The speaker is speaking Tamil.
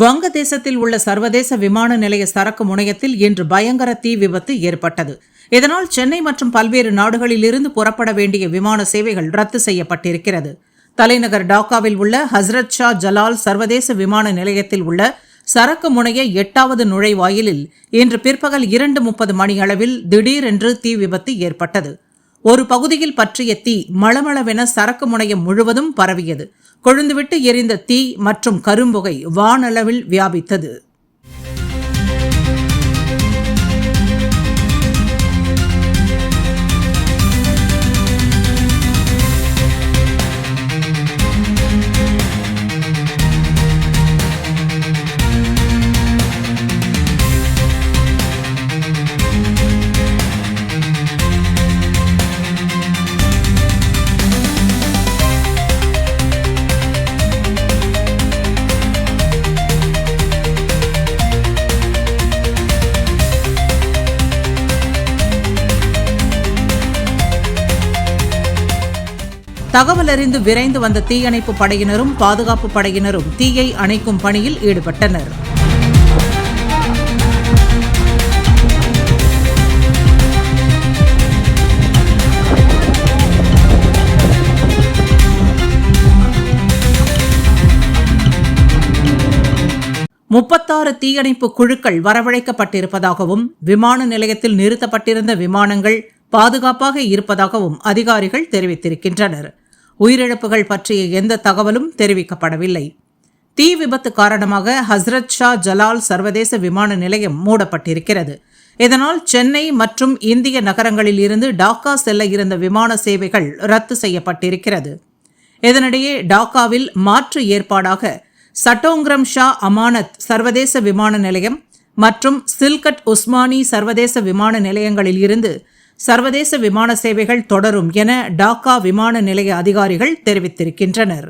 வங்கதேசத்தில் உள்ள சர்வதேச விமான நிலைய சரக்கு முனையத்தில் இன்று பயங்கர தீ விபத்து ஏற்பட்டது. இதனால் சென்னை மற்றும் பல்வேறு நாடுகளிலிருந்து புறப்பட வேண்டிய விமான சேவைகள் ரத்து செய்யப்பட்டிருக்கிறது. தலைநகர் டாக்காவில் உள்ள ஹஸ்ரத் ஷா ஜலால் சர்வதேச விமான நிலையத்தில் உள்ள சரக்கு முனைய எட்டாவது நுழைவாயிலில் இன்று பிற்பகல் இரண்டு முப்பது மணியளவில் திடீரென்று தீ விபத்து ஏற்பட்டது. ஒரு பகுதியில் பற்றிய தீ மளமளவென சரக்கு முனையம் முழுவதும் பரவியது. கொழுந்துவிட்டு எரிந்த தீ மற்றும் கரும்புகை வானளவில் வியாபித்தது. தகவல் அறிந்து விரைந்து வந்த தீயணைப்பு படையினரும் பாதுகாப்பு படையினரும் தீயை அணைக்கும் பணியில் ஈடுபட்டனர். முப்பத்தாறு தீயணைப்பு குழுக்கள் வரவழைக்கப்பட்டிருப்பதாகவும் விமான நிலையத்தில் நிறுத்தப்பட்டிருந்த விமானங்கள் பாதுகாப்பாக இருப்பதாகவும் அதிகாரிகள் தெரிவித்திருக்கின்றனர். உயிரிழப்புகள் பற்றிய எந்த தகவலும் தெரிவிக்கப்படவில்லை. தீ விபத்து காரணமாக ஹஸ்ரத் ஷா ஜலால் சர்வதேச விமான நிலையம் மூடப்பட்டிருக்கிறது. இதனால் சென்னை மற்றும் இந்திய நகரங்களில் இருந்து டாக்கா செல்ல இருந்த விமான சேவைகள் ரத்து செய்யப்பட்டிருக்கிறது. இதனிடையே டாக்காவில் மாற்று ஏற்பாடாக சட்டோங்கிரம் ஷா அமானத் சர்வதேச விமான நிலையம் மற்றும் சில்கட் உஸ்மானி சர்வதேச விமான நிலையங்களில் இருந்து சர்வதேச விமான சேவைகள் தொடரும் என டாக்கா விமான நிலைய அதிகாரிகள் தெரிவித்திருக்கின்றனர்.